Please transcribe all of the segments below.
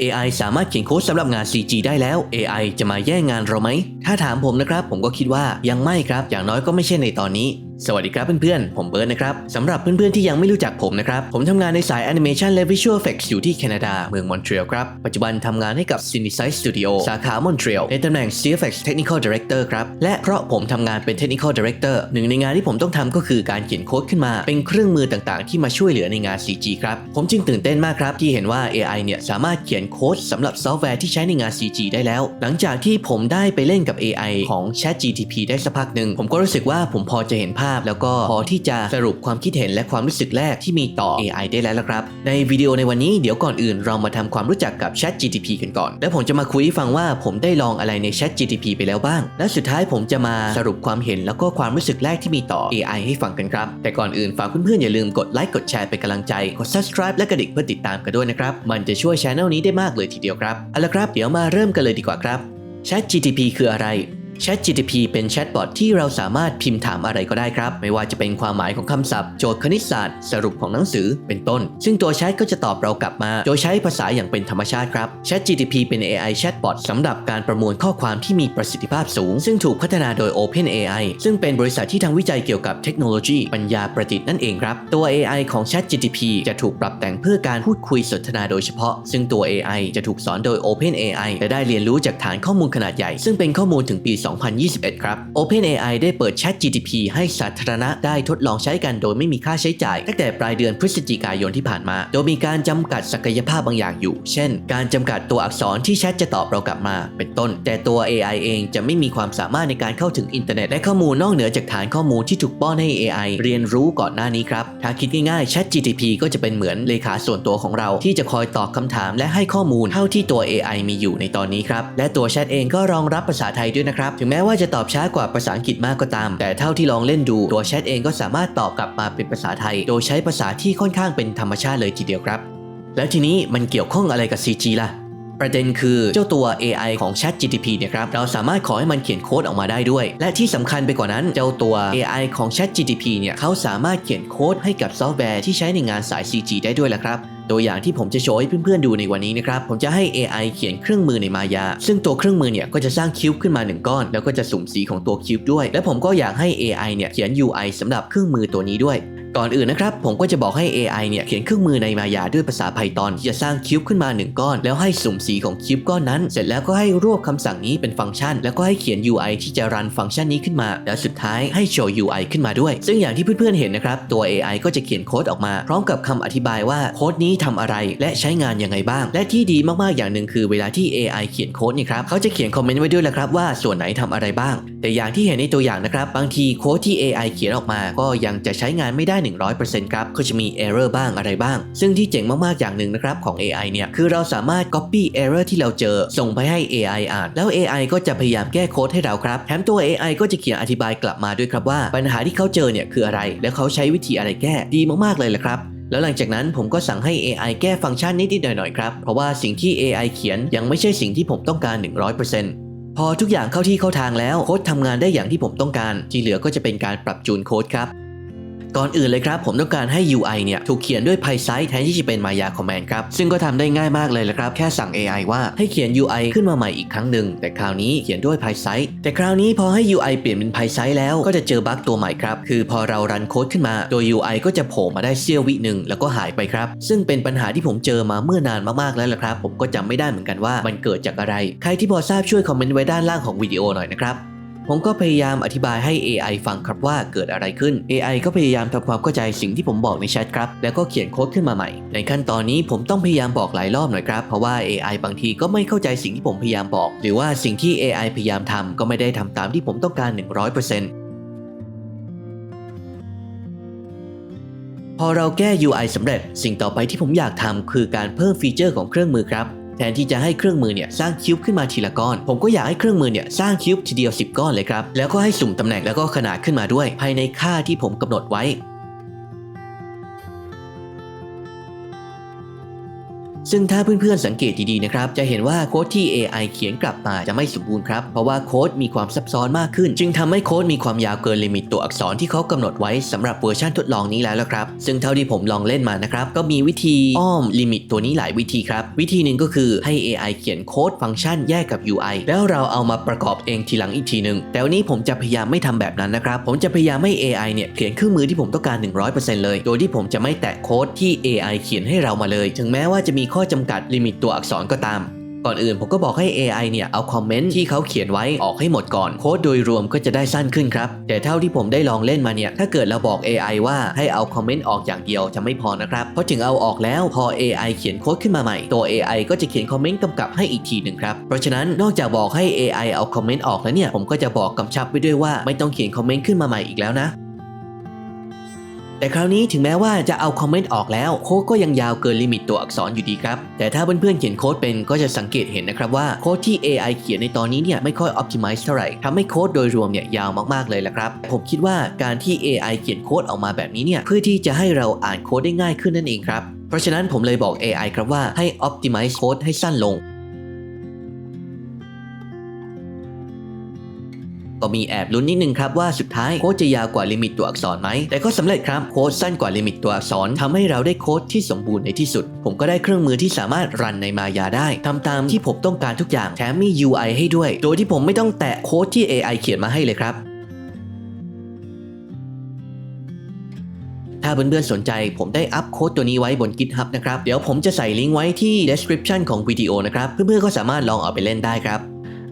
AI สามารถเขียนโค้ดสำหรับงาน CG ได้แล้ว AI จะมาแย่งงานเราไหม ถ้าถามผมนะครับ ผมก็คิดว่ายังไม่ครับ อย่างน้อยก็ไม่ใช่ในตอนนี้ สวัสดีครับเพื่อนๆ ผมเบิร์ดนะครับสำหรับเพื่อนๆที่ยังไม่รู้จักผมนะครับ ผมทำงานในสายแอนิเมชันและวิชวลเอฟเฟกต์อยู่ที่แคนาดา เมืองมอนทรีออลครับ ปัจจุบันทำงานให้กับ c i n e s i z e Studio สาขามอนทรีออลในตำแหน่ง CFX Technical Director ครับ และเพราะผมทำงานเป็น Technical Director หนึ่งในงานที่ผมต้องทำก็คือการเขียนโค้ดขึ้นมา เป็นเครื่องมือต่างๆ ที่มาช่วยเหลือในงาน CG ครับ ผมจึงตื่นเต้นมากครับที่เห็นว่า AI เนี่ยสามารถเขียนโค้ดสำหรับซอฟต์แวร์ที่ใช้ในงาน CG ได้แล้ว หลังจากที่ผมได้ไปเล่นกับ AI ของ ChatGTP ได้สักพักหนึ่งผมก็รู้สึกว่าผมพอจะเห็นภาพแล้วก็พอที่จะสรุปความคิดเห็นและความรู้สึกแรกที่มีต่อ AI ได้แล้วละครับ ในวิดีโอในวันนี้เดี๋ยวก่อนอื่นเรามาทำความรู้จักกับ ChatGTP กันก่อน แล้วผมจะมาคุยให้ฟังว่าผมได้ลองอะไรใน ChatGTP ไปแล้วบ้าง และสุดท้ายผมจะมาสรุปความเห็นแล้วก็ความรู้สึกแรกที่มีต่อ AI ให้ฟังกันครับ แต่ก่อนอื่นฝากเพื่อนๆอย่าลืมกดไลค์กดแชร์เป็นกำลังใจกด subscribe และกระดิ่งเพื่อติดตามกันด้วยนะครับมันจะช่วยช anel นี้ได้มากเลยทีเดียวครับเอาละครับ เดี๋ยวมาเริ่มกันเลยดีกว่าครับ ChatGTP คืออะไร ChatGTP เป็นแชทบอทที่เราสามารถพิมพ์ถามอะไรก็ได้ครับ ไม่ว่าจะเป็นความหมายของคำศัพท์ โจทย์คณิตศาสตร์ สรุปของหนังสือเป็นต้น ซึ่งตัวแชทก็จะตอบเรากลับมา โดยใช้ภาษาอย่างเป็นธรรมชาติครับ ChatGTP เป็น AI แชทบอทสำหรับการประมวลข้อความที่มีประสิทธิภาพสูง ซึ่งถูกพัฒนาโดย OpenAI ซึ่งเป็นบริษัทที่ทำวิจัยเกี่ยวกับเทคโนโลยี ปัญญาประดิษฐ์นั่นเองครับตัว AI ของ ChatGTP จะถูกปรับแต่งเพื่อการพูดคุยสนทนาโดยเฉพาะ ซึ่งตัว AI จะถูกสอนโดย OpenAI และได้เรียนรู้จากฐานข้อมูลขนาดใหญ่ ซึ่งเป็นข้อมูลถึงปี2021 ครับ OpenAI ได้เปิด ChatGTP ให้สาธารณะได้ทดลองใช้กันโดยไม่มีค่าใช้จ่าย ตั้งแต่ปลายเดือนพฤศจิกายนที่ผ่านมา โดยมีการจำกัดศักยภาพบางอย่างอยู่ เช่น การจำกัดตัวอักษรที่แชทจะตอบเรากลับมา เป็นต้น แต่ตัว AI เองจะไม่มีความสามารถในการเข้าถึงอินเทอร์เน็ตและข้อมูลนอกเหนือจากฐานข้อมูลที่ถูกป้อนให้ AI เรียนรู้ก่อนหน้านี้ครับ ถ้าคิดง่ายๆ ChatGTP ก็จะเป็นเหมือนเลขาส่วนตัวของเราที่จะคอยตอบคำถามและให้ข้อมูลเท่าที่ตัว AI มีอยู่ในตอนนี้ครับ และตัวแชทเองก็รองรับภาษาไทยด้วยนะครับถึงแม้ว่าจะตอบช้ากว่าภาษาอังกฤษมากก็ตาม แต่เท่าที่ลองเล่นดูตัวแชทเองก็สามารถตอบกลับมาเป็นภาษาไทย โดยใช้ภาษาที่ค่อนข้างเป็นธรรมชาติเลยทีเดียวครับ แล้วทีนี้มันเกี่ยวข้องอะไรกับ CG ล่ะประเด็นคือเจ้าตัว AI ของ ChatGTP เนี่ยครับเราสามารถขอให้มันเขียนโค้ดออกมาได้ด้วย และที่สำคัญไปกว่านั้นเจ้าตัว AI ของ ChatGTP เนี่ยเขาสามารถเขียนโค้ดให้กับซอฟต์แวร์ที่ใช้ในงานสาย CG ได้ด้วยละครับ ตัวอย่างที่ผมจะโชว์ให้เพื่อนๆดูในวันนี้นะครับ ผมจะให้ AI เขียนเครื่องมือในมายา ซึ่งตัวเครื่องมือเนี่ยก็จะสร้างคิวบ์ขึ้นมาหนึ่งก้อน แล้วก็จะสุ่มสีของตัวคิวบ์ด้วย และผมก็อยากให้ AI เนี่ยเขียน UI สำหรับเครื่องมือตัวนี้ด้วย ก่อนอื่นนะครับ ผมก็จะบอกให้ AI เนี่ยเขียนเครื่องมือในมายาด้วยภาษา Python ที่จะสร้างคิวบขึ้นมา 1 ก้อน แล้วให้สุ่มสีของคิวบก้อนนั้น เสร็จแล้วก็ให้รวบคำสั่งนี้เป็นฟังก์ชัน แล้วก็ให้เขียน UI ที่จะรันฟังก์ชันนี้ขึ้นมา แล้วสุดท้ายให้โชว์ UI ขึ้นมาด้วย ซึ่งอย่างที่เพื่อนๆเห็นนะครับตัว AI ก็จะเขียนโค้ดออกมา พร้อมกับคำอธิบายว่าโค้ดนี้ทำอะไรและใช้งานยังไงบ้าง และที่ดีมากๆอย่างหนึ่งคือเวลาที่ AI เขียนโค้ดนี่ครับเขาจะเขียนคอมเมนต์ไว้ด้วยแหละครับว่าส่วนไหนทำอะไรบ้าง แต่อย่างที่เห็นในตัวอย่างนะครับ บางทีโค้ดที่ AI เขียนออกมาก็ยังจะใช้งานไม่ได้ 100%ครับ ก็จะมี error บ้างอะไรบ้าง ซึ่งที่เจ๋งมากๆ อย่างหนึ่งนะครับของ AI เนี่ย คือเราสามารถ copy error ที่เราเจอ ส่งไปให้ AI อ่าน แล้ว AI ก็จะพยายามแก้โค้ดให้เราครับ แถมตัว AI ก็จะเขียนอธิบายกลับมาด้วยครับว่า ปัญหาที่เขาเจอเนี่ยคืออะไร และเขาใช้วิธีอะไรแก้ ดีมากๆ เลยแหละครับแล้วหลังจากนั้นผมก็สั่งให้ AI แก้ฟังก์ชันนิดๆหน่อยๆครับ เพราะว่าสิ่งที่ AI เขียนยังไม่ใช่สิ่งที่ผมต้องการ 100% พอทุกอย่างเข้าที่เข้าทางแล้วโค้ดทำงานได้อย่างที่ผมต้องการ ที่เหลือก็จะเป็นการปรับจูนโค้ดครับ ก่อนอื่นเลยครับ ผมต้องการให้ UI เนี่ยถูกเขียนด้วย PySite แทนที่จะเป็น Maya Command ครับ ซึ่งก็ทำได้ง่ายมากเลยละครับ แค่สั่ง AI ว่าให้เขียน UI ขึ้นมาใหม่อีกครั้งหนึ่ง แต่คราวนี้เขียนด้วย PySite แต่คราวนี้พอให้ UI เปลี่ยนเป็น PySite แล้วก็จะเจอบั๊กตัวใหม่ครับ คือพอเรารันโค้ดขึ้นมาตัว UI ก็จะโผล่มาได้เสี้ยววิหนึ่งแล้วก็หายไปครับ ซึ่งเป็นปัญหาที่ผมเจอมาเมื่อนานมากๆแล้วละครับ ผมก็จำไม่ได้เหมือนกันว่ามันเกิดจากอะไร ใครที่พอทราบช่วยคอมเมนต์ไว้ด้านล่างของวิดีโอหน่อยนะครับ ผมก็พยายามอธิบายให้ AI ฟังครับว่าเกิดอะไรขึ้น AI ก็พยายามทำความเข้าใจสิ่งที่ผมบอกในแชทครับ แล้วก็เขียนโค้ดขึ้นมาใหม่ ในขั้นตอนนี้ผมต้องพยายามบอกหลายรอบหน่อยครับ เพราะว่า AI บางทีก็ไม่เข้าใจสิ่งที่ผมพยายามบอก หรือว่าสิ่งที่ AI พยายามทำก็ไม่ได้ทำตามที่ผมต้องการ 100%พอเราแก้ UI สำเร็จ สิ่งต่อไปที่ผมอยากทำคือการเพิ่มฟีเจอร์ของเครื่องมือครับ แทนที่จะให้เครื่องมือเนี่ยสร้างคิวบ์ขึ้นมาทีละก้อน ผมก็อยากให้เครื่องมือเนี่ยสร้างคิวบ์ทีเดียว 10 ก้อนเลยครับ แล้วก็ให้สุ่มตำแหน่งแล้วก็ขนาดขึ้นมาด้วย ภายในค่าที่ผมกำหนดไว้ ซึ่งถ้าเพื่อนๆสังเกตดีๆนะครับ จะเห็นว่าโค้ดที่ AI เขียนกลับมาจะไม่สมบูรณ์ครับ เพราะว่าโค้ดมีความซับซ้อนมากขึ้น จึงทำให้โค้ดมีความยาวเกินลิมิตตัวอักษรที่เขากำหนดไว้สำหรับเวอร์ชันทดลองนี้แล้วละครับ ซึ่งเท่าที่ผมลองเล่นมานะครับก็มีวิธีอ้อมลิมิตตัวนี้หลายวิธีครับ วิธีหนึ่งก็คือให้ AI เขียนโค้ดฟังก์ชันแยกกับ UI แล้วเราเอามาประกอบเองทีหลังอีกทีหนึ่งแต่วันนี้ผมจะพยายามไม่ทำแบบนั้นนะครับผมจะพยายามให้ AI เนี่ยเขียนเครื่องมือที่ผมต้องการ 100%เลย โดยที่ผมจะไม่แตะโค้ดที่ AI เขียนให้เรามาเลย ถึงแม้ว่าจะมีข้อจำกัดลิมิตตัวอักษรก็ตาม ก่อนอื่นผมก็บอกให้ AI เนี่ยเอาคอมเมนต์ที่เขาเขียนไว้ออกให้หมดก่อน โค้ดโดยรวมก็จะได้สั้นขึ้นครับ แต่เท่าที่ผมได้ลองเล่นมาเนี่ย ถ้าเกิดเราบอก AI ว่าให้เอาคอมเมนต์ออกอย่างเดียวจะไม่พอนะครับ เพราะถึงเอาออกแล้วพอ AI เขียนโค้ดขึ้นมาใหม่ ตัว AI ก็จะเขียนคอมเมนต์กำกับให้อีกทีหนึ่งครับ เพราะฉะนั้นนอกจากบอกให้ AI เอาคอมเมนต์ออกแล้วเนี่ย ผมก็จะบอกกำชับไว้ด้วยว่าไม่ต้องเขียนคอมเมนต์ขึ้นมาใหม่อีกแล้วนะ แต่คราวนี้ถึงแม้ว่าจะเอาคอมเมนต์ออกแล้วโค้ดก็ยังยาวเกินลิมิตตัวอักษรอยู่ดีครับ แต่ถ้าเพื่อนๆเขียนโค้ดเป็นก็จะสังเกตเห็นนะครับว่าโค้ดที่ AI เขียนในตอนนี้เนี่ยไม่ค่อย optimize เท่าไหร่ทำให้โค้ดโดยรวมเนี่ยยาวมากๆเลยละครับ ผมคิดว่าการที่ AI เขียนโค้ดออกมาแบบนี้เนี่ยเพื่อที่จะให้เราอ่านโค้ดได้ง่ายขึ้นนั่นเองครับ เพราะฉะนั้นผมเลยบอก AI ครับว่าให้ optimize โค้ดให้สั้นลง ก็มีแอบลุ้นนิดนึงครับว่าสุดท้ายโค้ดจะยาวกว่าลิมิตตัวอักษรไหม แต่ก็สำเร็จครับโค้ดสั้นกว่าลิมิตตัวอักษรทำให้เราได้โค้ดที่สมบูรณ์ในที่สุด ผมก็ได้เครื่องมือที่สามารถรันในมายาได้ทำตามที่ผมต้องการทุกอย่างแถมมี UI ให้ด้วย โดยที่ผมไม่ต้องแตะโค้ดที่ AI เขียนมาให้เลยครับถ้าเพื่อนๆสนใจผมได้อัพโค้ดตัวนี้ไว้บน GitHub นะครับ เดี๋ยวผมจะใส่ลิงก์ไว้ที่ description ของวิดีโอนะครับ เพื่อนๆก็สามารถลองเอาไปเล่นได้ครับ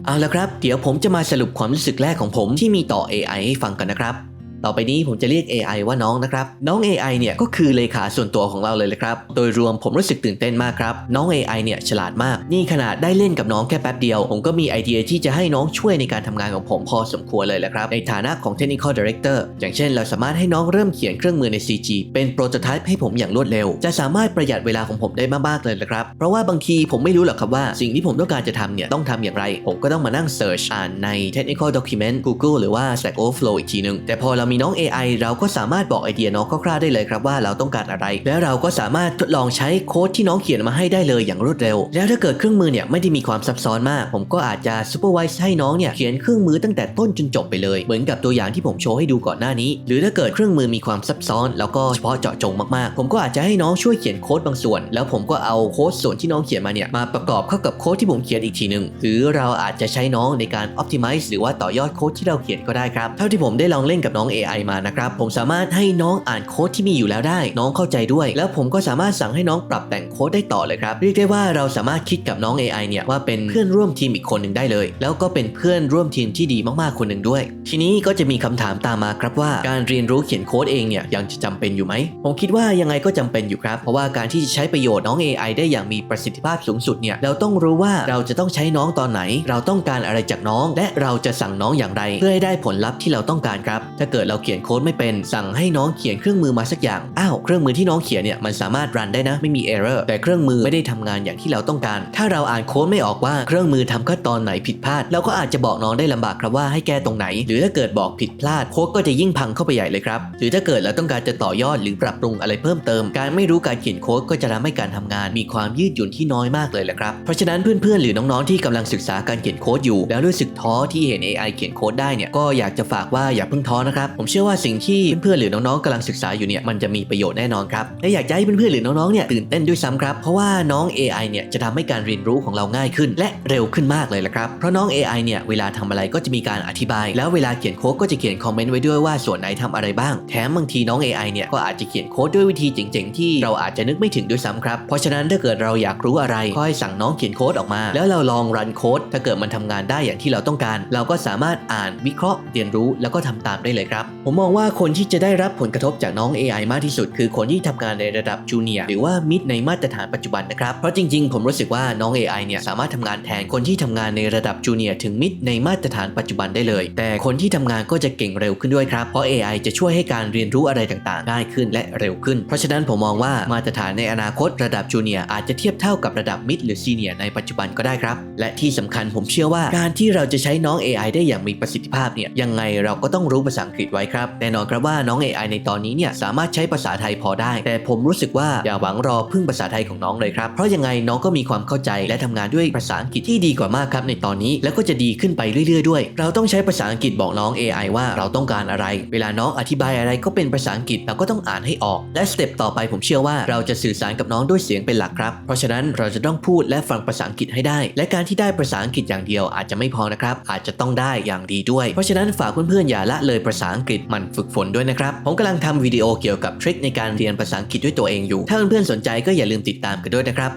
เอาละครับ เดี๋ยวผมจะมาสรุปความรู้สึกแรกของผมที่มีต่อ AI ให้ฟังกันนะครับ ต่อไปนี้ผมจะเรียก AI ว่าน้องนะครับน้อง AI เนี่ยก็คือเลขาส่วนตัวของเราเลยเลยครับโดยรวมผมรู้สึกตื่นเต้นมากครับน้อง AI เนี่ยฉลาดมาก นี่ขนาดได้เล่นกับน้องแค่แป๊บเดียว ผมก็มีไอเดียที่จะให้น้องช่วยในการทำงานของผมพอสมควรเลยแหละครับในฐานะของ Technical Director อย่างเช่น เราสามารถให้น้องเริ่มเขียนเครื่องมือใน CG เป็นโปรโตไทป์ให้ผมอย่างรวดเร็ว จะสามารถประหยัดเวลาของผมได้มากๆเลยนะครับ เพราะว่าบางทีผมไม่รู้หรอกครับว่าสิ่งที่ผมต้องการจะทำเนี่ยต้องทำอย่างไร ผมก็ต้องมานั่ง search อ่านใน Technical Document Google หรือว่า Stack Overflow อีกทีนึงแต่พอเรามีน้อง AI เราก็สามารถบอกไอเดียน้องคร่าวๆได้เลยครับว่าเราต้องการอะไร แล้วเราก็สามารถทดลองใช้โค้ดที่น้องเขียนมาให้ได้เลยอย่างรวดเร็ว แล้วถ้าเกิดเครื่องมือเนี่ยไม่ได้มีความซับซ้อนมาก ผมก็อาจจะ supervise ให้น้องเนี่ยเขียนเครื่องมือตั้งแต่ต้นจนจบไปเลย เหมือนกับตัวอย่างที่ผมโชว์ให้ดูก่อนหน้านี้ หรือถ้าเกิดเครื่องมือมีความซับซ้อน แล้วก็เฉพาะเจาะจงมากๆ ผมก็อาจจะให้น้องช่วยเขียนโค้ดบางส่วน แล้วผมก็เอาโค้ดส่วนที่น้องเขียนมาเนี่ยมาประกอบเข้ากับโค้ดที่ผมเขียนอีกทีหนึ่งหรือเราอาจจะใช้น้องในการ optimize หรือว่าต่อยอดโค้ดที่เราเขียนก็ได้ครับเท่าที่ผมได้ลองเล่นกับน้อง AI มานะครับ ผมสามารถให้น้องอ่านโค้ดที่มีอยู่แล้วได้ น้องเข้าใจด้วย แล้วผมก็สามารถสั่งให้น้องปรับแต่งโค้ดได้ต่อเลยครับเรียกได้ว่าเราสามารถคิดกับน้อง AI เนี่ยว่าเป็นเพื่อนร่วมทีมอีกคนหนึ่งได้เลย แล้วก็เป็นเพื่อนร่วมทีมที่ดีมากๆคนหนึ่งด้วย ทีนี้ก็จะมีคำถามตามมาครับว่าการเรียนรู้เขียนโค้ดเองเนี่ยยังจะจำเป็นอยู่ไหมผมคิดว่ายังไงก็จำเป็นอยู่ครับเพราะว่าการที่จะใช้ประโยชน์น้อง AI ได้อย่างมีประสิทธิภาพสูงสุดเนี่ยเราต้องรู้ว่าเราจะต้องใช้น้องตอนไหน เราต้องการอะไรจากน้อง และเราจะสั่งน้องอย่างไร เพื่อให้ได้ผลลัพธ์ที่เราต้องการครับ ถ้าเกิดเราเขียนโค้ดไม่เป็น สั่งให้น้องเขียนเครื่องมือมาสักอย่าง อ้าว เครื่องมือที่น้องเขียนเนี่ยมันสามารถรันได้นะ ไม่มี error แต่เครื่องมือไม่ได้ทำงานอย่างที่เราต้องการ ถ้าเราอ่านโค้ดไม่ออกว่าเครื่องมือทำขั้นตอนไหนผิดพลาด เราก็อาจจะบอกน้องได้ลำบากครับว่าให้แก้ตรงไหน หรือถ้าเกิดบอกผิดพลาดโค้ดก็จะยิ่งพังเข้าไปใหญ่เลยครับ หรือถ้าเกิดเราต้องการจะต่อยอดหรือปรับปรุงอะไรเพิ่มเติม การไม่รู้การเขียนโค้ดก็จะทำให้การทำงาน มีความยืดหยุ่นที่น้อยมากเลยแหละครับ เพราะฉะนั้นเพื่อนๆ หรือน้องๆ ที่กำลังศึกษาการเขียนโค้ดอยู่ แล้วรู้สึกท้อที่เห็น AI เขียนโค้ดได้เนี่ยก็อยากจะฝากว่าอย่าเพิ่งท้อนะครับผมเชื่อว่าสิ่งที่เพื่อนๆหรือน้องๆกำลังศึกษาอยู่เนี่ยมันจะมีประโยชน์แน่นอนครับและอยากจะให้เพื่อนๆหรือน้องๆเนี่ยตื่นเต้นด้วยซ้ำครับเพราะว่าน้อง AI เนี่ยจะทำให้การเรียนรู้ของเราง่ายขึ้น และเร็วขึ้นมากเลยละครับเพราะน้อง AI เนี่ยเวลาทำอะไรก็จะมีการอธิบาย แล้วเวลาเขียนโค้ดก็จะเขียนคอมเมนต์ไว้ด้วยว่าส่วนไหนทำอะไรบ้าง แถมบางทีน้อง AI เนี่ยก็อาจจะเขียนโค้ดด้วยวิธีเจ๋งๆ ที่เราอาจจะนึกไม่ถึงด้วยซ้ำครับเพราะฉะนั้นถ้าเกิดเราอยากรู้อะไรก็ให้สั่งน้องเขียนโค้ดออกมา แล้วเราลองรันโค้ดถ้าเกิดมันทำงานได้อย่างที่เราต้องการ เราก็สามารถอ่านวิเคราะห์เรียนรู้แล้วก็ทำตามได้เลยครับผมมองว่าคนที่จะได้รับผลกระทบจากน้อง AI มากที่สุด คือคนที่ทำงานในระดับจูเนียร์หรือว่ามิดในมาตรฐานปัจจุบันนะครับ เพราะจริงๆ ผมรู้สึกว่าน้อง AI เนี่ยสามารถทำงานแทนคนที่ทำงานในระดับจูเนียร์ถึงมิดในมาตรฐานปัจจุบันได้เลย แต่คนที่ทำงานก็จะเก่งเร็วขึ้นด้วยครับ เพราะ AI จะช่วยให้การเรียนรู้อะไรต่างๆ ง่ายขึ้นและเร็วขึ้น เพราะฉะนั้นผมมองว่ามาตรฐานในอนาคตระดับจูเนียร์อาจจะเทียบเท่ากับระดับมิดหรือซีเนียร์ในปัจจุบันก็ได้ครับ และที่สำคัญผมเชื่อว่าการที่เราจะใช้น้อง AI ได้อย่างมีประสิทธิภาพเนี่ยยังไงเราก็ต้องรู้ภาษาอังกฤษไว้ครับแน่นอนครับว่าน้อง AI ในตอนนี้เนี่ยสามารถใช้ภาษาไทยพอได้ แต่ผมรู้สึกว่าอย่าหวังรอพึ่งภาษาไทยของน้องเลยครับเพราะยังไงน้องก็มีความเข้าใจและทำงานด้วยภาษาอังกฤษที่ดีกว่ามากครับในตอนนี้แล้วก็จะดีขึ้นไปเรื่อยๆด้วย เราต้องใช้ภาษาอังกฤษบอกน้อง AI ว่าเราต้องการอะไร เวลาน้องอธิบายอะไรก็เป็นภาษาอังกฤษเราก็ต้องอ่านให้ออก และสเต็ปต่อไปผมเชื่อว่าเราจะสื่อสารกับน้องด้วยเสียงเป็นหลักครับ เพราะฉะนั้นเราจะต้องพูดและฟังภาษาอังกฤษให้ได้ และการที่ได้ภาษาอังกฤษอย่างเดียวอาจจะไม่พอนะครับอาจจะต้องได้อย่างดีด้วย เพราะฉะนั้นฝากเพื่อนๆอย่าละเลยภาษาอังกฤษหมันฝึกฝนด้วยนะครับ ผมกำลังทำวิดีโอเกี่ยวกับทริคในการเรียนภาษาอังกฤษด้วยตัวเองอยู่ ถ้าเพื่อนๆสนใจก็อย่าลืมติดตามกันด้วยนะครับ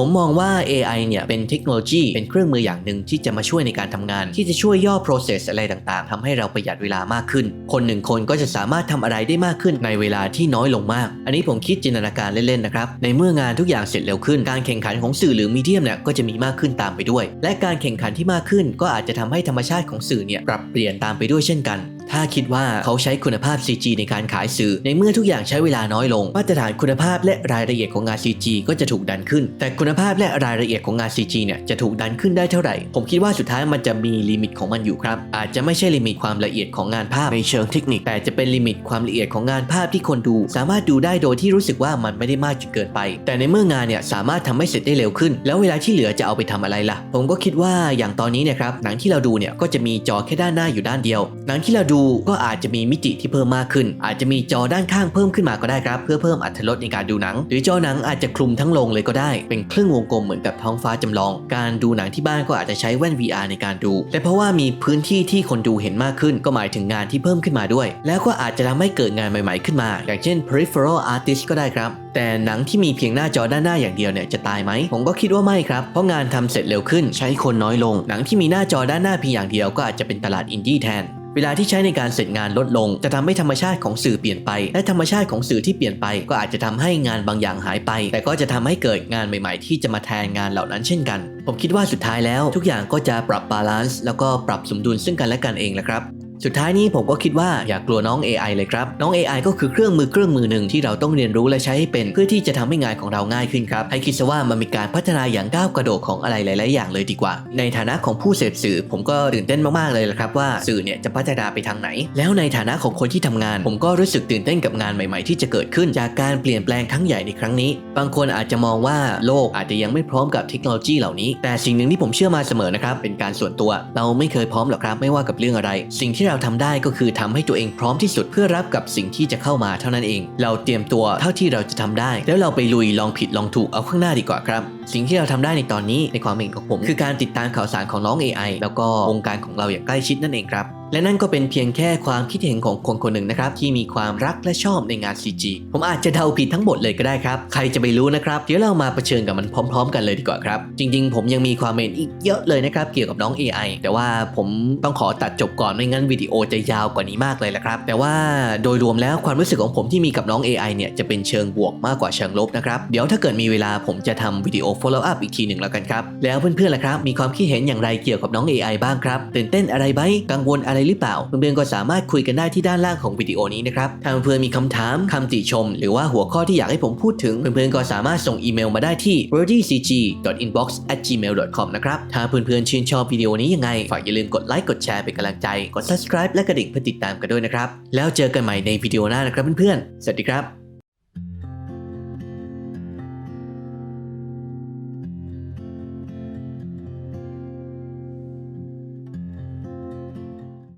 ผมมองว่า AI เนี่ยเป็นเทคโนโลยีเป็นเครื่องมืออย่างหนึ่งที่จะมาช่วยในการทำงาน ที่จะช่วยย่อ process อะไรต่างๆทำให้เราประหยัดเวลามากขึ้น คนหนึ่งคนก็จะสามารถทำอะไรได้มากขึ้นในเวลาที่น้อยลงมาก อันนี้ผมคิดจินตนาการเล่นๆนะครับ ในเมื่องานทุกอย่างเสร็จเร็วขึ้น การแข่งขันของสื่อหรือมีเดียมเนี่ยก็จะมีมากขึ้นตามไปด้วย และการแข่งขันที่มากขึ้น ก็อาจจะทำให้ธรรมชาติของสื่อเนี่ยปรับเปลี่ยนตามไปด้วยเช่นกัน ถ้าคิดว่าเขาใช้คุณภาพ CG ในการขายสื่อ ในเมื่อทุกอย่างใช้เวลาน้อยลง มาตรฐานคุณภาพและรายละเอียดของงาน CG ก็จะถูกดันขึ้น แต่คุณภาพและรายละเอียดของงาน CG เนี่ยจะถูกดันขึ้นได้เท่าไหร่ ผมคิดว่าสุดท้ายมันจะมีลิมิตของมันอยู่ครับ อาจจะไม่ใช่ลิมิตความละเอียดของงานภาพในเชิงเทคนิค แต่จะเป็นลิมิตความละเอียดของงานภาพที่คนดู สามารถดูได้โดยที่รู้สึกว่ามันไม่ได้มากจนเกินไป แต่ในเมื่องานเนี่ยสามารถทำให้เสร็จได้เร็วขึ้น แล้วเวลาที่เหลือจะเอาไปทำอะไรล่ะ ผมก็คิดว่าอย่างตอนนี้เนี่ยครับหนังที่เราดูเนี่ยก็จะมีจอแค่ด้านหน้าอยู่ด้านเดียว หนังที่เราดูก็อาจจะมีมิติที่เพิ่มมากขึ้น อาจจะมีจอด้านข้างเพิ่มขึ้นมาก็ได้ครับ เพื่อเพิ่มอรรถรสในการดูหนัง หรือจอหนังอาจจะคลุมทั้งโรงเลยก็ได้ เป็นครึ่งวงกลมเหมือนกับท้องฟ้าจำลอง การดูหนังที่บ้านก็อาจจะใช้แว่น VR ในการดู และเพราะว่ามีพื้นที่ที่คนดูเห็นมากขึ้น ก็หมายถึงงานที่เพิ่มขึ้นมาด้วย แล้วก็อาจจะทำให้เกิดงานใหม่ ๆขึ้นมา อย่างเช่น peripheral artist ก็ได้ครับแต่หนังที่มีเพียงหน้าจอด้านหน้าอย่างเดียวเนี่ยจะตายไหม ผมก็คิดว่าไม่ครับ เพราะงานทำเสร็จเร็วขึ้นใช้คนน้อยลง หนังที่มีหน้าจอด้านหน้าเพียงอย่างเดียวก็อาจจะเป็นตลาดอินดี้แทน เวลาที่ใช้ในการเสร็จงานลดลง จะทำให้ธรรมชาติของสื่อเปลี่ยนไป และธรรมชาติของสื่อที่เปลี่ยนไป ก็อาจจะทำให้งานบางอย่างหายไป แต่ก็จะทำให้เกิดงานใหม่ ๆ ที่จะมาแทนงานเหล่านั้นเช่นกัน ผมคิดว่าสุดท้ายแล้ว ทุกอย่างก็จะปรับบาลานซ์แล้วก็ปรับสมดุลซึ่งกันและกันเองแหละครับ สุดท้ายนี้ผมก็คิดว่าอย่ากกลัวน้อง AI เลยครับ น้อง AI ก็คือเครื่องมือเครื่องมือหนึ่งที่เราต้องเรียนรู้และใช้ให้เป็นเพื่อที่จะทำให้งานของเราง่ายขึ้นครับ ให้คิดซะว่ามันมีการพัฒนาอย่างก้าวกระโดดของอะไรหลาย ๆ อย่างเลยดีกว่า ในฐานะของผู้เสพสื่อ ผมก็ตื่นเต้นมาก ๆ เลยละครับว่าสื่อเนี่ยจะพัฒนาไปทางไหน แล้วในฐานะของคนที่ทำงาน ผมก็รู้สึกตื่นเต้นกับงานใหม่ ๆ ที่จะเกิดขึ้นจากการเปลี่ยนแปลงครั้งใหญ่ในครั้งนี้ บางคนอาจจะมองว่าโลกอาจจะยังไม่พร้อมกับเทคโนโลยีเหล่านี้ แต่สิ่งหนึ่งที่ผมเชื่อมาเสมอนะครับเป็นการส่วนตัว เราไม่เคยพร้อมหรอกครับไม่ว่ากับเรื่องอะไร สิ่งที่เราทำได้ก็คือทำให้ตัวเองพร้อมที่สุดเพื่อรับกับสิ่งที่จะเข้ามาเท่านั้นเอง เราเตรียมตัวเท่าที่เราจะทำได้ แล้วเราไปลุยลองผิดลองถูกเอาข้างหน้าดีกว่าครับ สิ่งที่เราทำได้ในตอนนี้ในความเห็นของผม คือการติดตามข่าวสารของน้อง AI แล้วก็วงการของเราอย่างใกล้ชิดนั่นเองครับ และนั่นก็เป็นเพียงแค่ความคิดเห็นของคนคนหนึ่งนะครับ ที่มีความรักและชอบในงาน CG ผมอาจจะเดาผิดทั้งหมดเลยก็ได้ครับ ใครจะไปรู้นะครับ เดี๋ยวเรามาเผชิญกับมันพร้อม ๆ กันเลยดีกว่าครับ จริง ๆ ผมยังมีความเห็นอีกเยอะเลยนะครับเกี่ยวกับน้อง AI แต่ว่าผมต้องขอตัดจบก่อนไม่งั้นวิดีโอจะยาวกว่านี้มากเลยละครับ แต่ว่าโดยรวมแล้วความรู้สึกของผมที่มีกับน้อง AI เนี่ยจะเป็นเชิงบวกมากกว่าเชิงลบนะครับเดี๋ยวถ้าเกิดมีเวลาผมจะทำวิดีโอ follow up อีกทีหนึ่งแล้วกันครับ แล้วเพื่อนๆล่ะครับ มีความคิดเห็นอย่างไรเกี่ยวกับน้อง AI บ้างครับ ตื่นเต้นอะไรไหมกังวลอะไรหรือเปล่า เพื่อนๆก็สามารถคุยกันได้ที่ด้านล่างของวิดีโอนี้นะครับถ้าเพื่อนๆมีคำถามคำติชม หรือว่าหัวข้อที่อยากให้ผมพูดถึง เพื่อนๆก็สามารถส่งอีเมลมาได้ที่ wordycg.inbox@gmail.com นะครับ ถ้าเพื่อนๆชื่นชอบวิดีโอนี้ยังไง ฝากอย่าลืมกดไลค์กดแชร์เป็นกำลังใจ กด subscribe และกระดิ่งเพื่อติดตามกันด้วยนะครับ แล้วเจอกันใหม่ในวิดีโอหน้านะครับเพื่อนๆ สวัสดีครับ